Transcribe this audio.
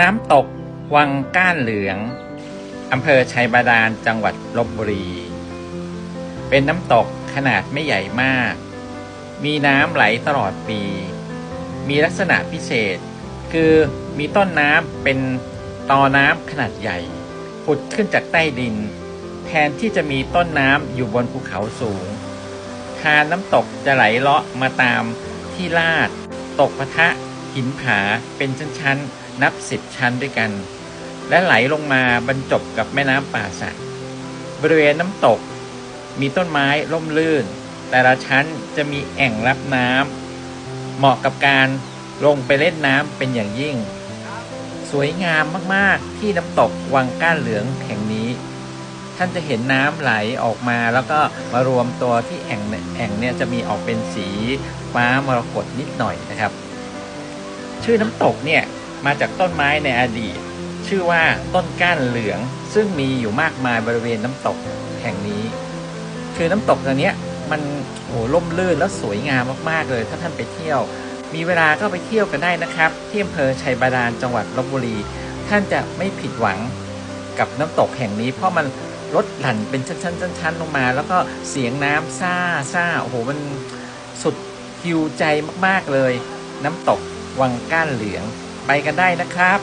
น้ำตกวังก้านเหลืองอำเภอชัยบาดาลจังหวัดลบบุรี เป็นน้ำตกขนาดไม่ใหญ่มาก มีน้ำไหลตลอดปี มีลักษณะพิเศษ คือมีต้นน้ำเป็นตอน้ำขนาดใหญ่ ผุดขึ้นจากใต้ดิน แทนที่จะมีต้นน้ำอยู่บนภูเขาสูง ทานน้ำตกจะไหลเลาะมาตามที่ลาด ตกปะทะ หินผาเป็นชั้นๆ นับสิบชั้นด้วยกัน และไหลลงมาบรรจบกับแม่น้ำป่าสักบริเวณน้ำตก มีต้นไม้ร่มรื่น แต่ละชั้นจะมีแอ่งรับน้ำเหมาะกับการลงไปเล่นน้ำเป็นอย่างยิ่ง สวยงามมากๆที่น้ำตกวังก้านเหลืองแห่งนี้ ท่านจะเห็นน้ำไหลออกมาแล้วก็มารวมตัวที่แอ่งแอ่งเนี่ยจะมีออกเป็นสีฟ้ามรกตนิดหน่อยนะครับ ชื่อน้ำตกเนี่ยมาจากต้นไม้ในอดีต ชื่อว่าต้นก้านเหลือง ซึ่งมีอยู่มากมายบริเวณน้ำตกแห่งนี้ คือน้ำตกตัวเนี้ยมันโอ้ล่มลื่นแล้วสวยงามมากๆเลย ถ้าท่านไปเที่ยว มีเวลาก็ไปเที่ยวกันได้นะครับ ที่อำเภอชัยบาดาลจังหวัดลบบุรี ท่านจะไม่ผิดหวังกับน้ำตกแห่งนี้ เพราะมันลดหลั่นเป็นชั้นๆๆๆลงมา แล้วก็เสียงน้ำซ่าซ่าโอ้โหมันสุดฮิวใจมากๆเลย น้ำตก วังก้านเหลือง ไปกันได้นะครับ